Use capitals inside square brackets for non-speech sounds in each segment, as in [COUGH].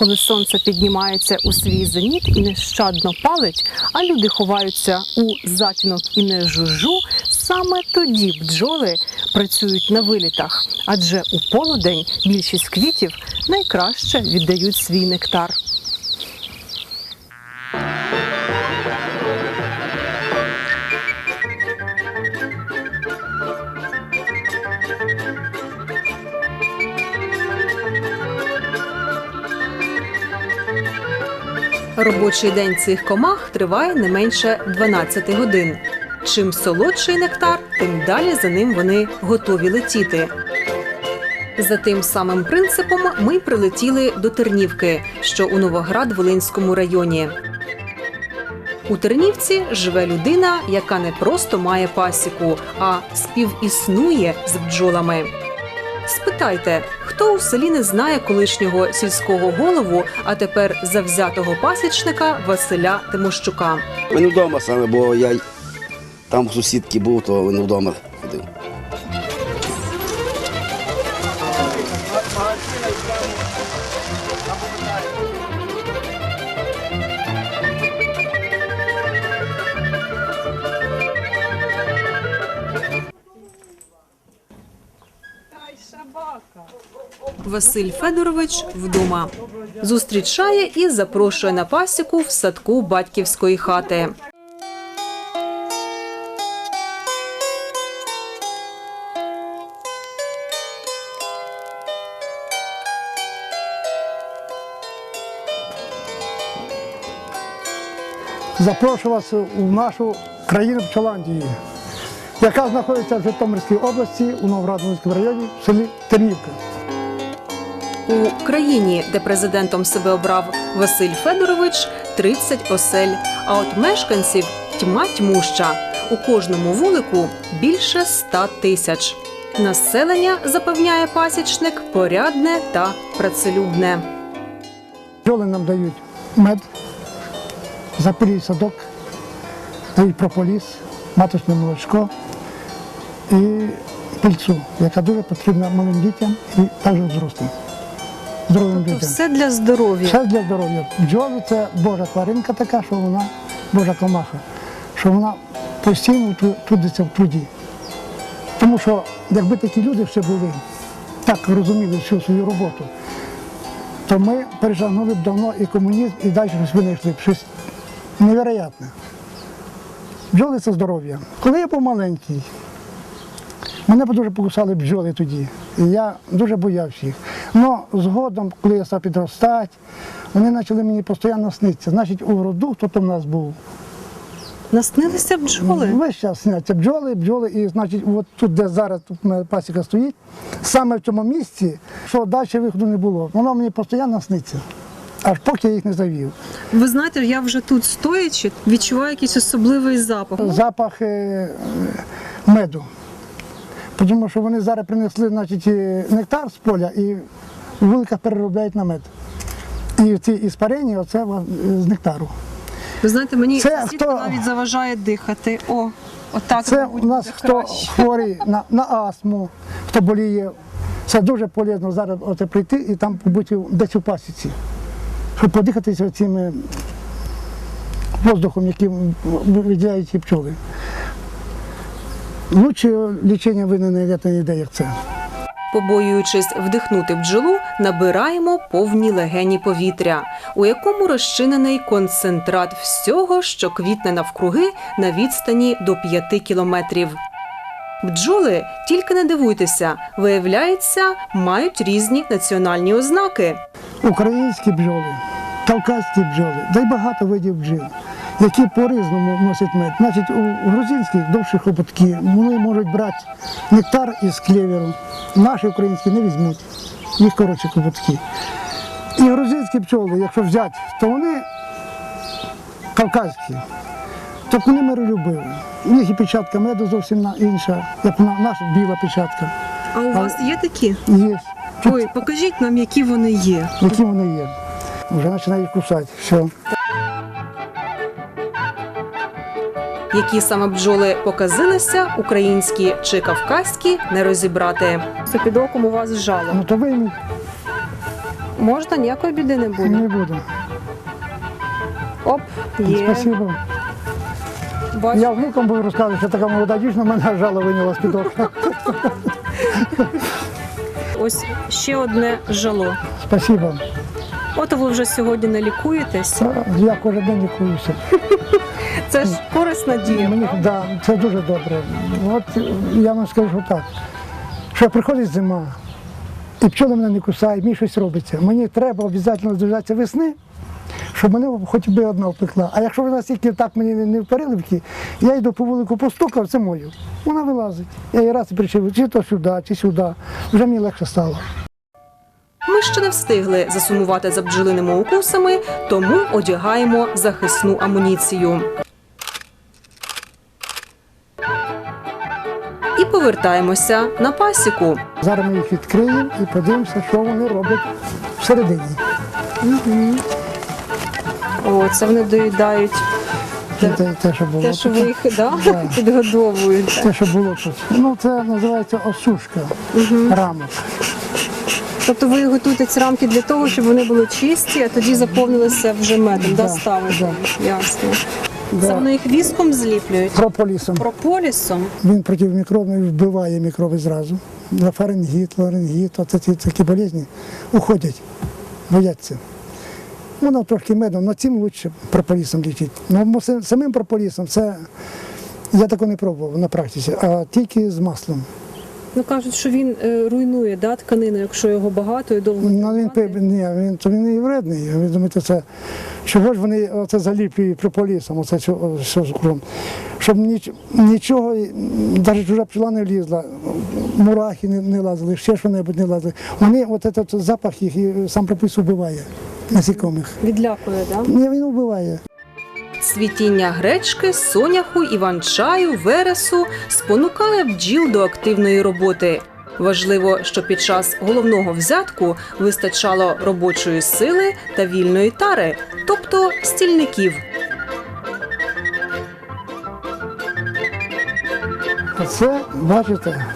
коли сонце піднімається у свій зеніт і нещадно палить, а люди ховаються у затінок і не жужу, саме тоді бджоли працюють на вилітах, адже у полудень більшість квітів найкраще віддають свій нектар. Робочий день цих комах триває не менше 12 годин. Чим солодший нектар, тим далі за ним вони готові летіти. За тим самим принципом ми прилетіли до Тернівки, що у Новоград-Волинському районі. У Тернівці живе людина, яка не просто має пасіку, а співіснує з бджолами. Спитайте, хто у селі не знає колишнього сільського голову, а тепер завзятого пасічника Василя Тимощука. Він вдома саме, бо я там сусідки був, то не вдома Василь Федорович вдома зустрічає і запрошує на пасіку в садку батьківської хати. запрошую вас у нашу країну Пчоландію, яка знаходиться в Житомирській області у Новоградському районі в селі Тернівка. У країні, де президентом себе обрав Василь Федорович, 30 осель. А от мешканців тьма тьмуща. У кожному вулику більше 100 тисяч. Населення запевняє пасічник порядне та працелюбне. Бджоли нам дають мед, запилюють садок, дають прополіс, маточне молочко і пильцу, яка дуже потрібна малим дітям і також взрослим. Здоровим людям. Все для здоров'я. Все для здоров'я. Бджоли це Божа тваринка така, що вона Божа комаха, що вона постійно тру- трудиться в труді. Тому що якби такі люди ще були, так розуміли всю свою роботу, то ми пережагнули б давно і комунізм, і далі щось винайшли б щось невероятне. Бджоли це здоров'я. Коли я був маленький, Мене б дуже покусали бджоли тоді. І я дуже боявся їх. Але згодом, коли я став підростати, вони почали мені постійно снитися. Значить, у роду хто там в нас був. Наснилися бджоли. Весь час сняться бджоли, бджоли, і значить, от тут, де зараз тут у пасіка стоїть, саме в цьому місці, що далі виходу не було, воно мені постійно сниться. Аж поки я їх не завів. Ви знаєте, я вже тут стоячи, відчуваю якийсь особливий запах. Запах е, меду. Тому що вони зараз принесли значить, е, нектар з поля і в вуликах переробляють на мед. І ці іспарені, оце з нектару. Ви знаєте, мені Це хто? навіть заважає дихати. О, отак. Це у нас хто краще. хворий на, на астму, хто боліє. Це дуже полезно зараз оце прийти і там побути десь у пасіці, щоб подихатися цим е, воздухом, яким виділяють ці пчоли. Лучше лічення ви не знайдете ніде, як це. Побоюючись вдихнути бджолу, набираємо повні легені повітря, у якому розчинений концентрат всього, що квітне навкруги на відстані до 5 кілометрів. Бджоли, тільки не дивуйтеся, виявляється, мають різні національні ознаки. Українські бджоли, кавказькі бджоли, да й багато видів бджіл, які по-різному носять мед. Значить, у грузинських довші хоботки, вони можуть брати нектар із клеверу. Наші українські не візьмуть, їх коротші хоботки. І грузинські пчоли, якщо взяти, то вони кавказькі, то вони миролюбиві. У них і печатка меду зовсім інша, як наша біла печатка. А у вас є такі? Є. Ой, покажіть нам, які вони є. які вони є. Вже починають кусати. Все. Які саме бджоли показилися, українські чи кавказькі, не розібрати. Це під оком у вас жало. Ну то вийміть. Можна, ніякої біди не буде. Не буду. Оп, є. Спасибо. Бачу. Я внукам буду розказувати, що така молода дівчина мене жало виняла з-під окна. Ось ще одне жало. Спасибо. От ви вже сьогодні не лікуєтесь. Я кожен день лікуюся. [LAUGHS] Це ж корисна дія. Мені да, це дуже добре. От я вам скажу так, що приходить зима, і пчоли мене не кусають, мені щось робиться. Мені треба обов'язково дождатися весни, щоб мене хоч би одна впекла. А якщо ви настільки так мені не- не в переливки, я йду по вулику постукав, це мою. Вона вилазить. Я її раз і причив, чи то сюди, чи сюди. Вже мені легше стало. Ми ще не встигли засумувати за бджолиними укусами, тому одягаємо захисну амуніцію. І повертаємося на пасіку. Зараз ми їх відкриємо і подивимося, що вони роблять всередині. О, це вони доїдають Те, те, те, що було. те, що ви їх да, Да. підгодовуєте. Те, що було тут. Ну, це називається осушка рамок. Тобто ви готуєте ці рамки для того, щоб вони були чисті, а тоді заповнилися вже медом, да, Да, ставите. да. Це вони їх віском зліплюють. Прополісом. Прополісом. Він протимікробний вбиває мікроби зразу. На фарингіт, ларингіт, оце ці такі болезні уходять, бояться. Воно трошки медом, але цим краще прополісом лічить. Ну, самим прополісом це я такого не пробував на практиці, а тільки з маслом. Ну кажуть, що він е, руйнує да, тканину, якщо його багато і довго. Ну, він, ні, він, то він і вредний. Ви думаєте, це, чого ж вони оце заліплюють прополісом, оце що, що з кругом? Щоб ніч, нічого, навіть чужа пчела не влізла, мурахи не, не лазили, ще що-небудь не лазили. Вони, от этот запах їх і сам пропис вбиває насікомих. Відлякує, да? Ні, він вбиває. Цвітіння гречки, соняху, іван-чаю, вересу спонукає бджіл до активної роботи. Важливо, що під час головного взятку вистачало робочої сили та вільної тари, тобто стільників. Оце, бачите,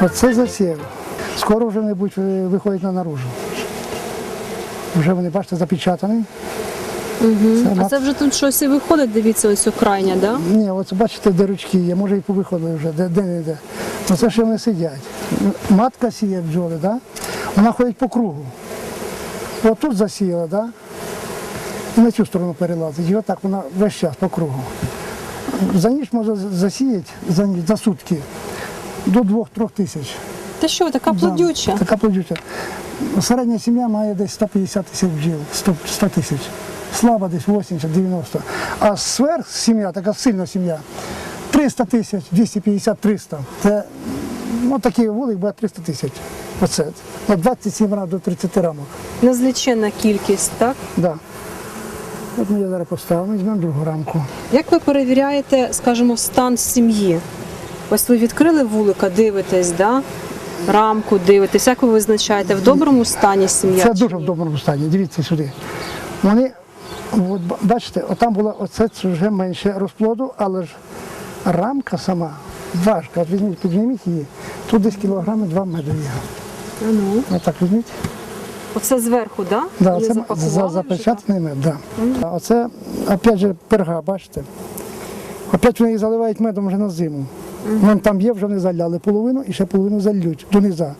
оце засів. Скоро вже не будуть е, виходити на наружу. Вже вони, бачите, запечатані. Це А це вже тут щось і виходить, дивіться, ось крайня, да? Ні, от бачите, де ручки є, може і повиходили вже, де, не де. Ну це ще вони сидять. Матка сіє бджоли, да? вона ходить по кругу. От тут засіяла, да? і на цю сторону перелазить. І отак вона весь час по кругу. За ніч може засіяти за, ніч, за сутки до 2-3 тисяч. Та що, така Да, плодюча? Така плодюча. Середня сім'я має десь 150 тисяч бджіл, 100, 100 тисяч. Слаба десь 80-90. А сверх сім'я, така сильна сім'я, 300 тисяч, 250-300. Це ну, такий вулик буде 300 тисяч. Оце. На 27 разів до 30 рамок. Незліченна кількість, так? Да. От ми я зараз поставимо, візьмемо другу рамку. Як ви перевіряєте, скажімо, стан сім'ї? Ось ви відкрили вулика, дивитесь, да? рамку дивитесь. Як ви визначаєте, в доброму стані сім'я? Це дуже в доброму стані. Дивіться сюди. Вони, от, бачите, отам було оце вже менше розплоду, але ж рамка сама важка. От візьміть, підніміть її. Тут десь кілограми два меду є. Ну. Отак візьміть. Оце зверху, да? Да, це за, запечатаний мед. Да. А Оце, опять же, перга, бачите. Опять вони її заливають медом вже на зиму. Вон там є, вже вони заляли половину і ще половину зальють дониза.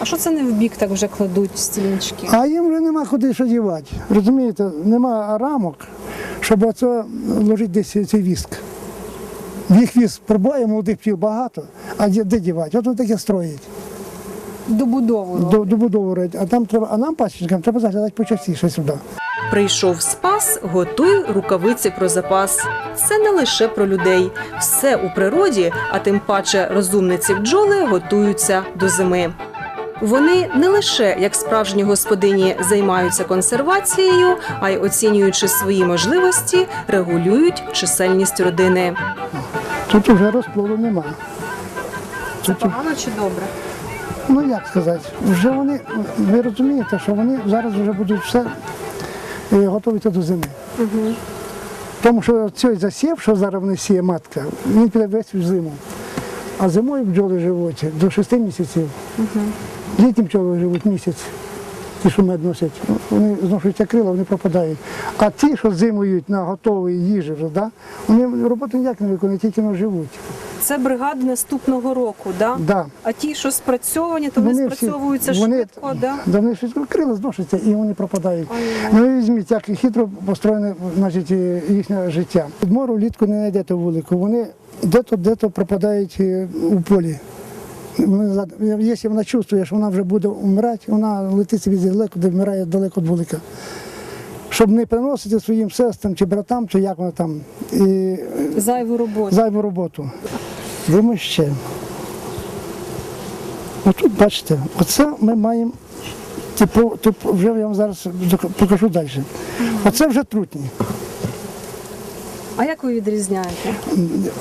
А що це не в бік так вже кладуть стілінчики? А їм вже нема куди що дівати. Розумієте, нема рамок, щоб оце ложити десь цей віск. Їх віск прибуває, молодих пчіл багато, а де, де дівати? От вони таке строїть, Добудовую. до, добудову роблять. А там треба, а нам, пасічникам, треба заглядати почастіше сюди. Прийшов спас, готуй рукавиці про запас. Це не лише про людей. Все у природі, а тим паче розумниці бджоли готуються до зими. Вони не лише як справжні господині займаються консервацією, а й оцінюючи свої можливості, регулюють чисельність родини. Тут вже розплоду нема. Тут, Погано чи добре? ну як сказати, вже вони, ви розумієте, що вони зараз вже будуть все е, готувати до зими. Тому що цей засів, що зараз вони сіє матка, він піде весь в зиму. А зимою бджоли живуть до 6 місяців. Літні пчоли живуть місяць. ті, що мед носять, вони зношуються крила, вони пропадають. А ті, що зимують на готовій їжі, вже, да, вони роботу ніяк не виконують, тільки ну, живуть. Це бригади наступного року, да? Да. А ті, що спрацьовані, то вони, всі- спрацьовуються вони- швидко, да? Да, вони швидко крила зношуються і вони пропадають. Ну і візьміть, як хитро построєне значить, їхнє життя. Підмору влітку не знайдете вулику. Вони де-то, де-то пропадають е, у полі. Якщо вона чувствує, що вона вже буде вмирати, вона летить собі далеко, де вмирає далеко від вулика. Щоб не приносити своїм сестрам чи братам, чи як вона там, і Зайву роботу. зайву роботу. Думаю ще. Отут бачите, оце ми маємо, типу, типу, вже я вам зараз покажу далі. Оце вже трутні. А як ви відрізняєте?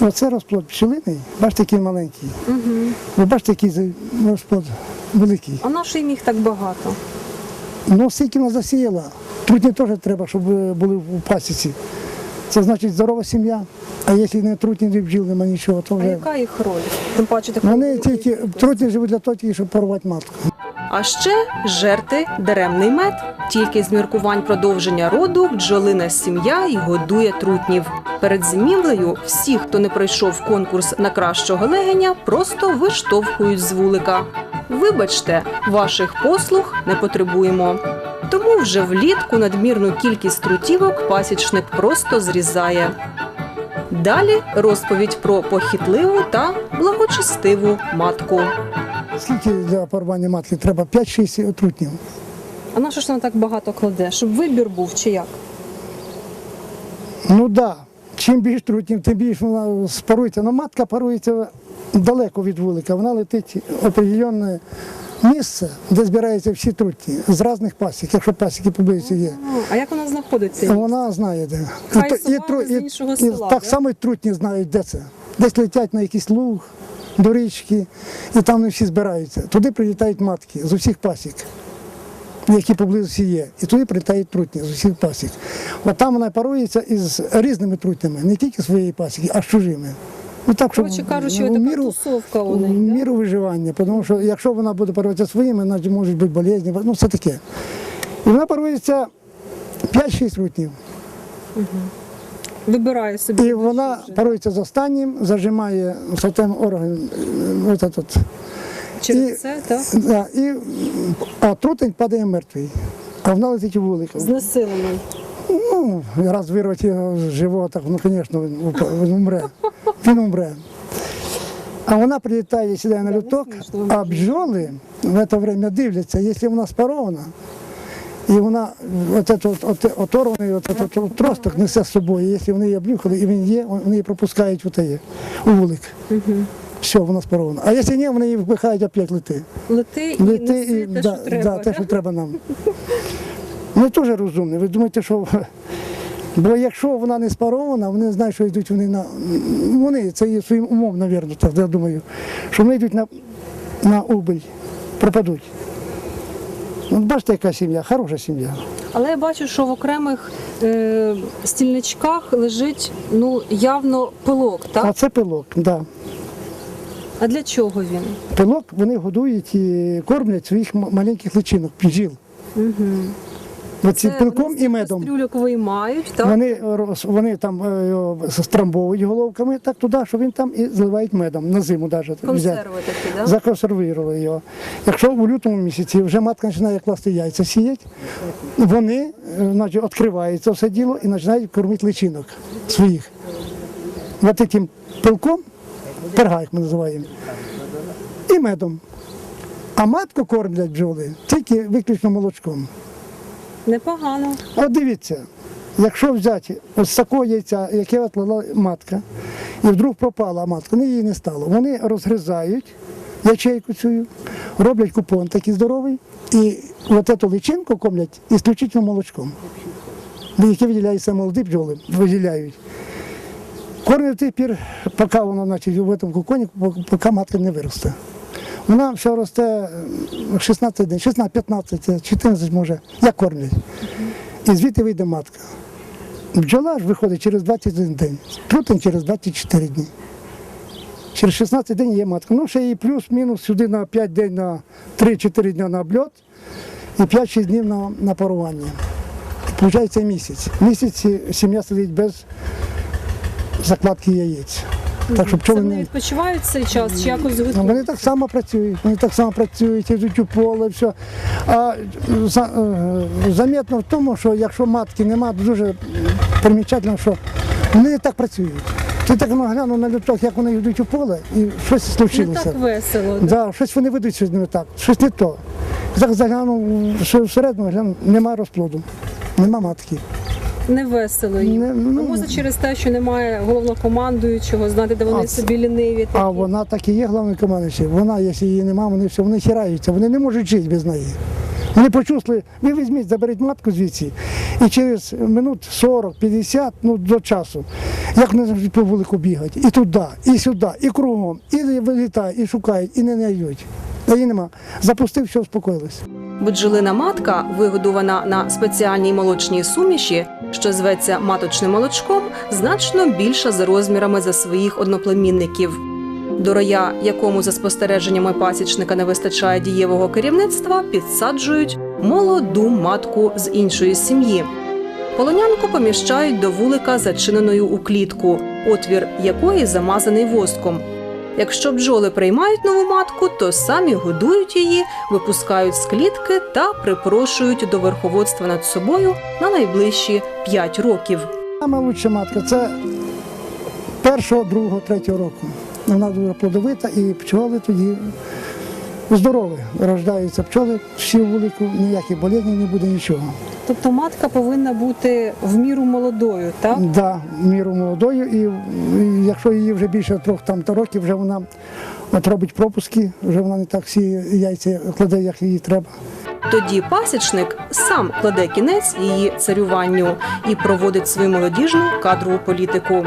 Оце розплод пчелиний, бачите, який маленький. Угу. Ви бачите, який розплод великий. А на що їм їх так багато? Ну, скільки вона засіяла. Трутні теж треба, щоб е, були в пасіці. Це значить здорова сім'я. А якщо не трутні, не бджіл, нема нічого, то А яка їх роль? Тим паче Вони тільки трутні живуть для того, щоб порвати матку. А ще жерти даремний мед. Тільки з міркувань продовження роду бджолина сім'я й годує трутнів. Перед зимівлею всі, хто не пройшов конкурс на кращого легеня, просто виштовхують з вулика. Вибачте, ваших послуг не потребуємо. Тому вже влітку надмірну кількість трутівок пасічник просто зрізає. Далі розповідь про похитливу та благочестиву матку. Скільки для порвання матки треба? 5-6 трутнів. А на що ж вона так багато кладе? Щоб вибір був чи як? Ну так. Да. Чим більш трутнів, тим більше вона спарується. Ну, матка парується далеко від вулика. Вона летить в определенне місце, де збираються всі трутні з різних пасік, якщо пасіки поблизу є. А як вона знаходиться? Вона знає де. Хай то- собака з іншого села, так само і трутні знають, де це. Десь летять на якийсь луг, до річки, і там вони всі збираються. Туди прилітають матки з усіх пасік, які поблизу є. І туди прилітають трутні з усіх пасік. От там вона парується із різними трутнями, не тільки своєї пасіки, а з чужими. Ну, так, щоб Коротше кажучи, в міру, тусовка у них. да? міру виживання, тому що якщо вона буде паруватися своїми, значить можуть бути болезні, ну все таке. І вона парується 5-6 трутнів. Вибирає собі. І вона парується з останнім, зажимає сатем орган, от этот, через і- це, так? да, і, а трутень падає мертвий, а вона летить у вулик. Знесилений. Ну, раз вирвати його з живота, ну, звісно, він, він умре. Він умре. А вона прилітає, сідає на люток, а бджоли в це время дивляться, якщо вона спарована, і вона оторваний тросток несе з собою, якщо вони її обнюхали, і він є, вони її пропускають у, теє, у вулик. Все, вона спарована. А якщо ні, вони її впихають опять лети. Лети і Лети і те, да, що треба. да, те, що треба нам. Вони теж розумні. Ви думаєте, що. Бо якщо вона не спарована, вони знають, що йдуть вони на. Вони, це є своїм умом, мабуть, я думаю, що вони йдуть на, на убиль, пропадуть. От бачите, яка сім'я, хороша сім'я. Але я бачу, що в окремих е, стільничках лежить ну, явно пилок, А це пилок, так. Да. А для чого він? Пилок вони годують і кормлять своїх маленьких личинок, бджіл. Угу. Оці пилком і медом. Кастрюльок виймають, так? Вони, вони там е, страмбовують головками так туди, що він там і зливають медом на зиму навіть. Консерви такі, так? Законсервували його. Якщо в лютому місяці вже матка починає класти яйця сіять, вони е, значить, відкривають це все діло і починають кормити личинок своїх. Ось таким пилком, перга, як ми називаємо, і медом. А матку кормлять бджоли тільки виключно молочком. Непогано. От дивіться, якщо взяти ось такого яйця, яке відлила матка, і вдруг пропала матка, ну її не стало. Вони розгризають ячейку цю, роблять купон такий здоровий, і от цю личинку комлять ісключительно молочком. Яке виділяються молоді бджоли, виділяють. Тих пір, поки воно значить, в цьому куконі, поки матка не виросте. Вона все росте е, 16 днів, 16, 15, 14 може, як кормлять. І звідти вийде матка. Бджола ж виходить через 21 день, трутень через 24 дні. Через 16 днів є матка. Ну, ще і плюс-мінус сюди на 5 днів, на 3-4 дні на обльот. і 5-6 днів на, на парування. Получається місяць. Місяць сім'я сидить без закладки яєць. Так що пчоли вони не. відпочивають цей час чи якось Ну, готуються? Вони так само працюють, вони так само працюють, йдуть у поле, все. А за, е, замітно в тому, що якщо матки нема, дуже примічательно, що вони не так працюють. Ти так глянув на люток, як вони йдуть у поле, і щось Не случилося. так весело. да? Да, щось вони ведуть щось не так, щось не то. Так заглянув що всередину, глянув, нема розплоду, нема матки. Не весело їм. Не, ну, А може через те, що немає головнокомандуючого, знати, де вони А, собі ліниві. А вона так і є головною командуючою. Вона, якщо її немає, вони все, вони хіраються, вони не можуть жити без неї. Вони почувствували, ви візьміть, заберіть матку звідси, і через минут 40-50 ну, до часу, як вони завжди по вулику бігають, і туди, і сюди, і кругом, і вилітають, і шукають, і не знайдуть. А її нема. Запустив, все, успокоїлись. Бджолина матка, вигодована на спеціальній молочній суміші, що зветься маточним молочком, значно більша за розмірами за своїх одноплемінників. До роя, якому за спостереженнями пасічника не вистачає дієвого керівництва, підсаджують молоду матку з іншої сім'ї. Полонянку поміщають до вулика зачиненою у клітку, отвір якої замазаний воском. Якщо бджоли приймають нову матку, то самі годують її, випускають з клітки та припрошують до верховодства над собою на найближчі 5 років. Лучша матка це першого, другого, третього року. Вона дуже плодовита і пчоли тоді здорові. Рождаються пчоли, всі в вулику, ніяких болезней не буде нічого. Тобто матка повинна бути в міру молодою, так? Да, в міру молодою, і, і якщо її вже більше трьох там та років, вже вона от робить пропуски, вже вона не так всі яйця кладе, як їй треба. Тоді пасічник сам кладе кінець її царюванню і проводить свою молодіжну кадрову політику.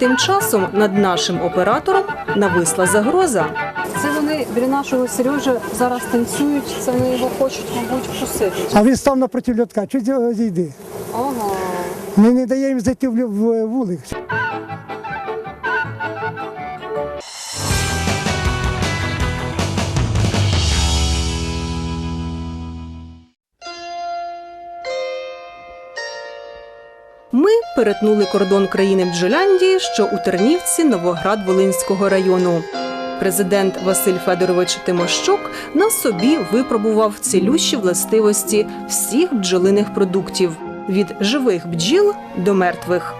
Тим часом над нашим оператором нависла загроза. Це вони біля нашого Сережа зараз танцюють. Це вони його хочуть, мабуть, вкусити. А він став напроти льотка, чуть зійди. Ага. Ми не даємо їм зайти в в вулик. Ми перетнули кордон країни Бджоляндії, що у Тернівці Новоград-Волинського району. Президент Василь Федорович Тимощук на собі випробував цілющі властивості всіх бджолиних продуктів від живих бджіл до мертвих.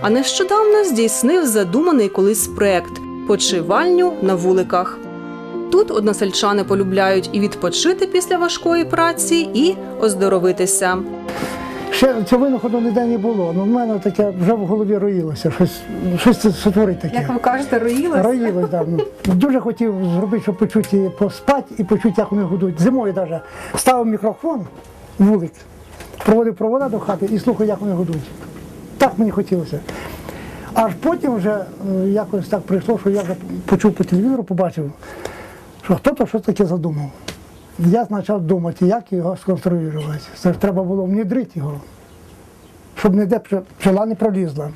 А нещодавно здійснив задуманий колись проект почивальню на вуликах. Тут односельчани полюбляють і відпочити після важкої праці, і оздоровитися. Ще цього винаходу ніде не було. Ну, в мене таке вже в голові роїлося, щось, щось це сотворить таке. Як ви кажете, роїлися? Роїлось давно. Дуже хотів зробити, щоб почути поспати і почути, як вони гудуть. Зимою навіть ставив мікрофон, вулик, проводив провода до хати і слухав, як вони гудуть. Так мені хотілося. Аж потім вже якось так прийшло, що я вже почув по телевізору, побачив, що хто-то щось таке задумав. Я почав думати, як його сконструювати. Це ж треба було внедрити його, щоб ніде пчела не пролізла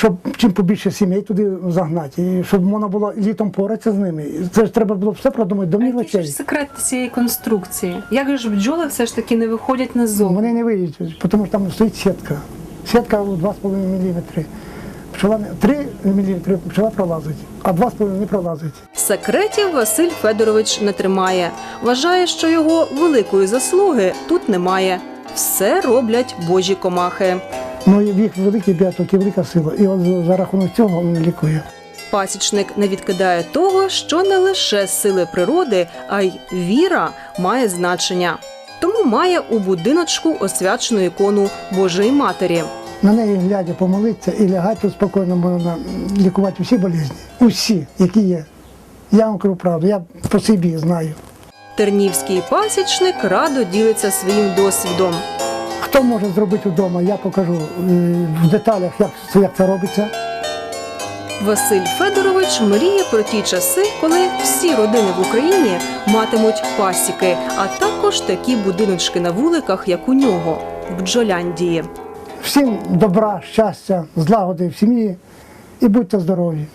щоб чим побільше сімей туди загнати, і щоб можна було літом поратися з ними. Це ж треба було все продумати до А який ж секрет цієї конструкції? Як же ж бджоли все ж таки не виходять назовні? Вони не вийдуть, тому що там стоїть сітка. Сітка у 2,5 мм. Пчела не- 3 мм пчела пролазить, а 2,5 не пролазить. Секретів Василь Федорович не тримає. Вважає, що його великої заслуги тут немає. Все роблять божі комахи. Ну в їх великий біоток і велика сила. І от за рахунок цього він лікує. Пасічник не відкидає того, що не лише сили природи, а й віра має значення. Тому має у будиночку освячену ікону Божої Матері. На неї глядя помолитися і лягати тут спокійно можна лікувати усі болезні. Усі, які є. Я вам кажу правду, я по собі знаю. Тернівський пасічник радо ділиться своїм досвідом. Хто може зробити вдома, я покажу е, в деталях, як це, як це робиться. Василь Федорович мріє про ті часи, коли всі родини в Україні матимуть пасіки, а також такі будиночки на вуликах, як у нього в Бджоляндії. Всім добра, щастя, злагоди в сім'ї і будьте здорові.